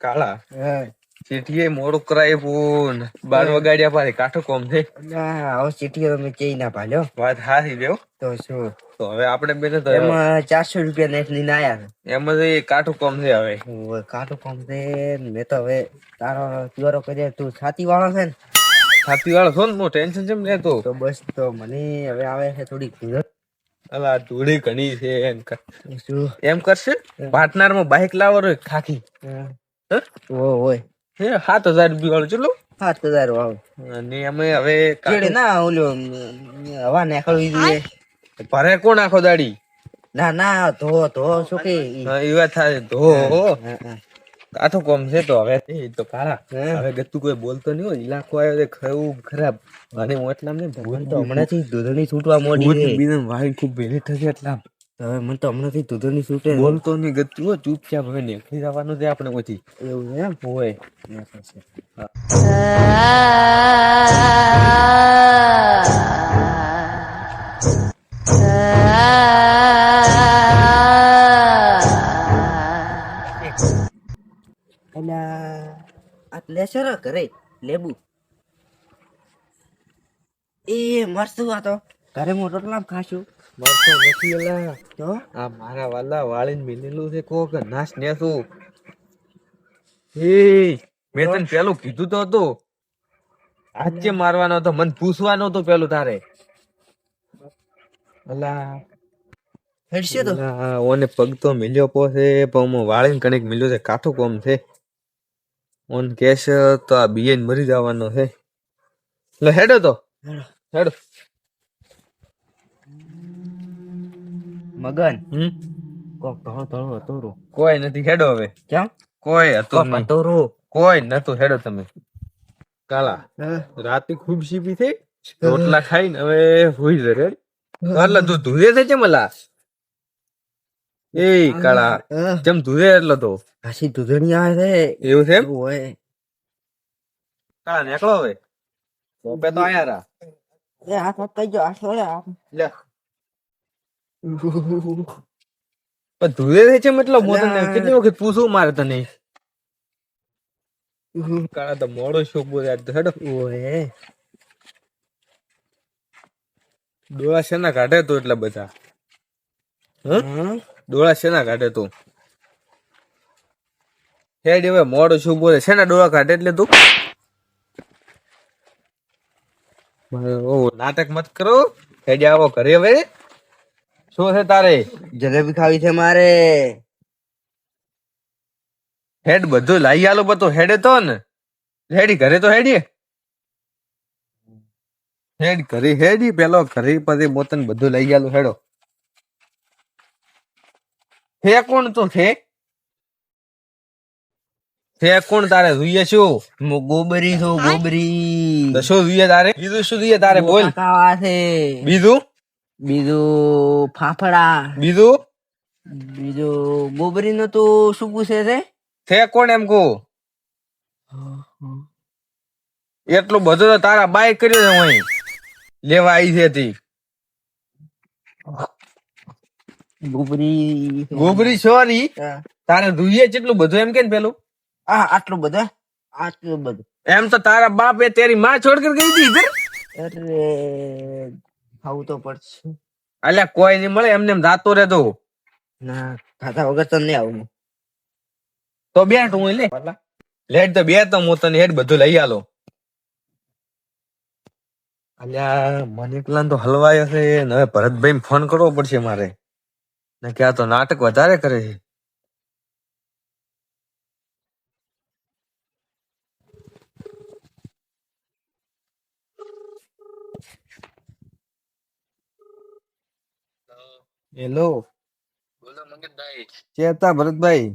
કાળા. હા. ચીઠીએ મોડું કરાય પૂન બાર વગાડ્યા પારે કાઠો કોમ છે. ના હવે ચીઠી તમે ચઈ ના પાડ્યો. વાત હારી બેવ તો શું? તો હવે આપણે બેને તો એમાં ચારસો રૂપિયા નેટ લઈને આયા એમાં તો એ કાઠું કોમ છે હવે. કાટું કામ છે મેં તો હવે તારો પ્યોરો કર્યો. તું છાતી વાળો છે ને? છાતી વાળો છો ને હું ટેન્શન જેમ લેતો તો. બસ તો મને હવે આવે છે થોડી અલા ધૂળી ઘણી છે એમ એમ કરશે? પાર્ટનરમાં બાઇક લાવો ખાખી. હા. હે? સાત હજાર રૂપિયા વાળું ચલો સાત હજાર વાળો. અને અમે હવે કેડે ના ઓલો હવા નીકળવી જોઈએ. ભરે કોણ આખો દાડી? ના ના ધો ધો શું કે એ વાત થાય ધો હા, હા. કોમ છે તો હવે એ તો કાળા. હવે ગતું કોઈ બોલતો નહીં હોય ઇલાકો આવ્યો છે ખરું ખરાબ. અને હું એટલા મને તો હમણાંથી દૂધની છૂટવા મોડી છે. વાહી ખૂબ ભેલી થશે એટલા. તો હવે મને તો હમણાંથી દૂધની છૂટે. બોલતો નહીં ગતું હોય ચૂપચાપ હવે નીકળી જવાનું છે આપણે પછી. એવું એમ? હોય. અલા આટલે સર ઘરે લેબુ. એ મરશું આ તો. ઘરે હું રોટલા ખાશું. મરતો નથી એલા તો આ મારા વાલા વાળીને મિનેલું છે કોક નાશ નેસું એ મેં તને પેલું કીધું તો હતું. આજે મારવાનો હતો મને પૂછવાનો હતો પેલું તારે. અલા. હેડશે તો. ઓને પગ તો મિલ્યો પોસે પણ હું વાળીને કણેક મિલ્યો છે કાઠું કોમ છે. ઓન કેશ તો આ બીએન મરી જવાનો છે. લે હેડો તો. હેડો. મગન હમ કોક ધોળો ધોળો હતો રો કોઈ નથી હેડો હવે કેમ કોઈ હતું કોક નહીં હતો રો કોઈ નતું હેડો તમે કાળા રાતે ખૂબ સીપી થઈ રોટલા ખાઈને હવે હોઈ જરે એટલે તું ધૂળે છે છે મલા એ કાળા જેમ ધૂળે એટલે તો હાસી દૂધણી આવે છે એવું છે એમ એવું હોય કાળા નીકળો હવે સોપે તો આયા રા એ હાથ હાથ કઈ ગયો હાથ વળે હાથ. લે પણ ધૂળે છે છે મતલબ મો તને કેટલી વખત પૂછું મારે તને કાળા તો મોડો શોખ બોલે તો હેડો. ઓય ડોળા શેના કાઢે તો એટલા બધા? હં? હમ? ડોળા શેના કાઢે તું? હેડ હવે મોડો શું બોલે. શેના ડોળા કાઢે એટલે તું? ઓ નાટક મત કરો. હેડ આવો ઘરે હવે. શું છે તારે? જલેબી ખાવી છે મારે. હેડ બધું લાઈ આલો બધું હેડે તો ને. હેડી ઘરે તો હેડીએ. હેડ ઘરે હેડી પેલો ઘરે પછી મોતન બધું લઈ આલું હેડો. હે કોણ તું છે છે કોણ તારે જોઈએ શું? હું ગોબરી છું ગોબરી. તો શું જોઈએ તારે? બીજું શું જોઈએ તારે બોલ. બીજું? બીજું ફાફડા. બીજું? બીજું ગોબરી નું તો શું પૂછે છે? છે કોણ એમ કહું? એટલું બધું તો તારા બાઈક કર્યો છે હું લેવા આવી છે તી. ગોબરી ગોબરી સોરી. તારે જોઈએ જેટલું બધું એમ કે ને પેલું? આ આટલું બધું આટલું બધું. એમ તો તારા બાપ એ તેરી માં છોડ કરી ગઈ હતી અરે ખાવું તો પડશે. અલ્યા કોઈ નહીં મળે એમને એમ રાતો રહેતો ના ખાતા વગર તો નહીં આવું. તો બેઠ હું લે. લેટ તો બે તો હું તને હેડ બધું લઈ આલો. અલ્યા મને પ્લાન તો હલવાય હશે. હવે ભરતભાઈ ફોન કરવો પડશે મારે. ને કે આ તો નાટક વધારે કરે છે. હેલો બોલો મંગતભાઈ ચેતા ભરતભાઈ?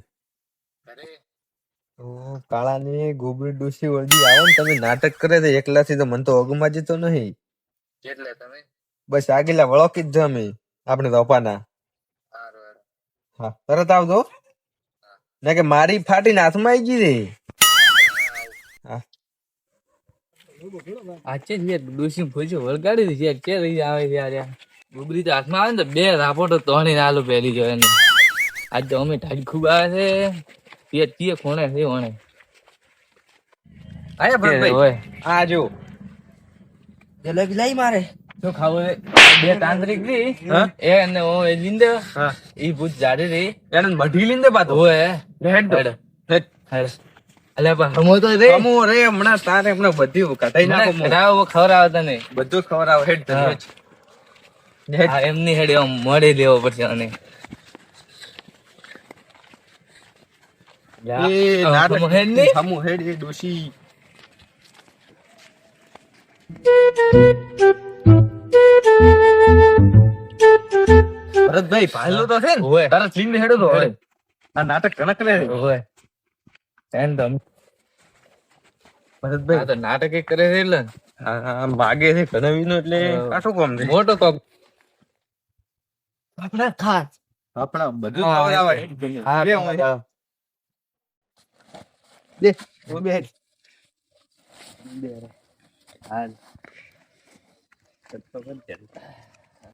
તો કાળાની ગોબરી ડોસી વળગી આવો ને તમે નાટક કરે છે એકલાથી તો મન તો અગમાં જતો નહીં. કેટલે તમે? બસ આગેલા વળોકી જ અમે આપણે રોપાના હા તરત આવજો. ના કે મારી ફાટીને હાથમાં આવી ગઈ રે. હા. આજે જ યાર ડોસી ભોજો વળગાડી દીધી કે રહી આવે છે યાર યાર? ડુબરી તો હાથમાં આવે ને તો બે રાપોટો તોડી આલુ પહેરી જો ને આજ તો અમે ઢાળી ખૂબ આવે છે. તે તે કોણે છે ઓણે આયા ભરતભાઈ? આ જો. જલેબી લઈ મારે. શું ખાવું બે તાંત્રિક રી. એ અને ઓ એ લીંદે. ઈ ભૂત જાડે રી. એને મઢી લીંદે પાતો હોય રેડ દો. હેડ. હેડ. હેડ. પણ હમો તો રે. હમો રે હમણાં તારે હમણાં બધી કટાઈ નાખો આવતા નહીં બધું ખવરાવ હેડ તમે હા. એમની હેડે આમ મળી લેવો પડશે અને. એ નાટક હેડ નહીં? હમો હેડ એ ડોશી. ભરતભાઈ ભાઈલો તો છે ને? હેડો તો હવે આ નાટક કણક રે હોય એમ તમ ભરતભાઈ. તો નાટક એક કરે છે એટલે. ને. માગે છે કનવીનો એટલે. કાઠું કામ છે? મોટો તો આપણા ખાસ આપણા બધું હા, ખવડાવે હા, લે હું હા. લે તું બે હેડ.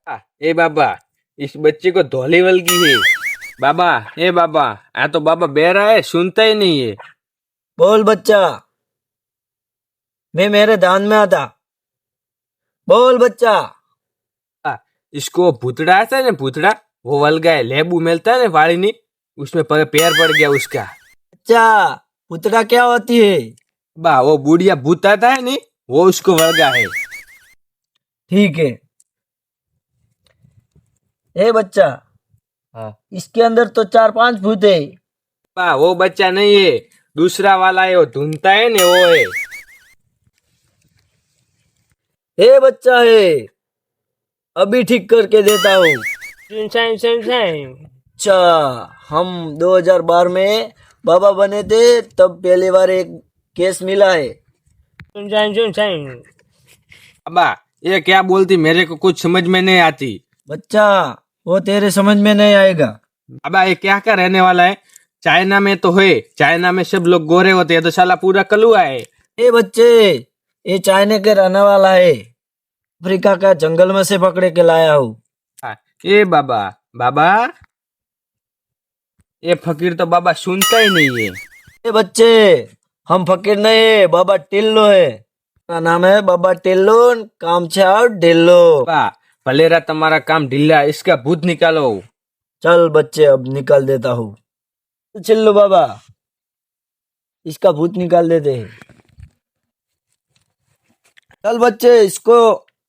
हाँ, ए बाबा इस बच्चे को धोली वलगी है बाबा ए बाबा आ तो बाबा बह रहा है सुनता ही नहीं है बोल बच्चा मैं मेरे दान में आता बोल बच्चा आ, इसको भूतड़ा आता है ना भूतड़ा वो वलगा है लेबू मिलता है ना वाली नी उसमें पर पैर पड़ गया उसका। बच्चा पुतड़ा क्या होती है? बा वो बुढ़िया भूत आता है नी वो उसको वलगा है। ठीक है। ए बच्चा हाँ। इसके अंदर तो चार पाँच भूत है। बा वो बच्चा नहीं है दूसरा वाला है वो धुनता है ना वो है। ए बच्चा है अभी ठीक करके देता हूँ। अच्छा हम 2012 में बाबा बने थे तब पहली बार एक केस मिला है। अबा ये क्या बोलती मेरे को कुछ समझ में नहीं आती। बच्चा वो तेरे समझ में नहीं आएगा। अबा ये क्या का रहने वाला है? चाइना में तो है चाइना में सब लोग गोरे होते हैं तो साला पूरा कलुआ है। ए बच्चे ये चाइना के रहने वाला है। अफ्रीका का जंगल में से पकड़े के लाया हूँ। हाँ, ए बाबा बाबा ये फकीर तो बाबा सुनता ही नहीं है। ए बच्चे हम फकीर नहीं है बाबा टिल्लो है। का नाम है बाबा टिल्लो काम छे और ढिल्लो। बा भलेरा तुम्हारा काम ढीला इसका भूत निकालो। चल बच्चे अब निकाल देता हूँ। चिल्लो बाबा इसका भूत निकाल देते हैं। चल बच्चे इसको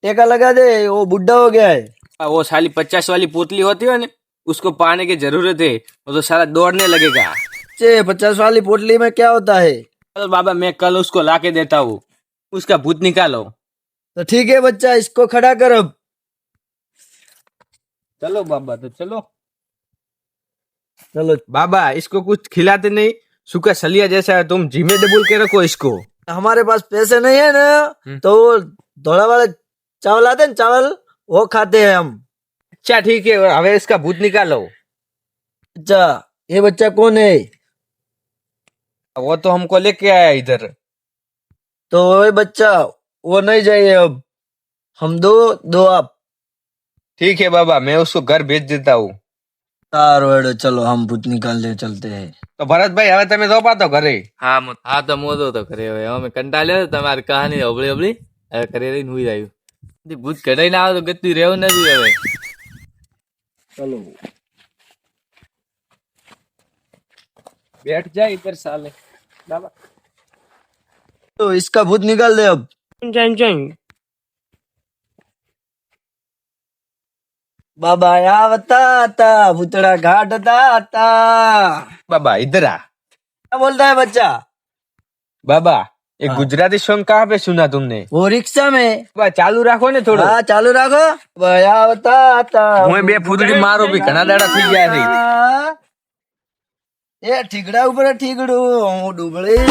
टेका लगा दे वो बुढ़ा हो गया है। आ, वो साली पचास वाली पोतली होती है ना उसको पाने की ज़रूरत है वो तो साला दौड़ने लगेगा। बच्चे पचास वाली पोटली में क्या होता है? चल बाबा मैं कल उसको ला के देता हूँ उसका भूत निकालो। तो ठीक है बच्चा इसको खड़ा कर अब। चलो बाबा तो चलो। चलो बाबा इसको कुछ खिलाते नहीं सूखा सलिया जैसा है तुम जिमे डबुल के रखो इसको। हमारे पास पैसे नहीं है ना हम्म। तो वो धोला वाले चावल आते हैं ना चावल वो खाते हैं हम अच्छा ठीक है हवे इसका भूत निकालो अच्छा ये बच्चा कौन है वो तो हमको लेके आया इधर तो वो बच्चा वो नहीं जाइए अब हम दो दो आप ठीक है बाबा मैं उसको घर भेज देता हूँ सारो हेडो चलो हम भूत निकालने चलते हैं તો ભરતભાઈ હવે તમે રોપા તો ઘરે હા મો- હા તો મોદો તો કરે હવે અમે કંટાળ્યો તમારી કહાની હબળી હબળી હવે કરી રહીને હુઈ આવ્યું તે ભૂત કઢાઈ ના આવે તો ગતું રહેવું નથી હવે चलो બેઠ જા ઇધર સાલે બાબા तो इसका भूत निकाल दे अब बाबा आवता था भूतड़ा घाटता था बाबा इधर आ क्या बोलता है बच्चा बाबा એ ગુજરાતી સોંગ કા પે સુના તુમને? વો રિક્ષા મે. ચાલુ રાખો ને થોડું. હા ચાલુ રાખો. ભયાવતા તા હું બે ફૂદડી મારો ભી ઘણા દાડા થઈ ગયા છે. એ ઠીકડા ઉપર ઠીકડું હું ડૂબળી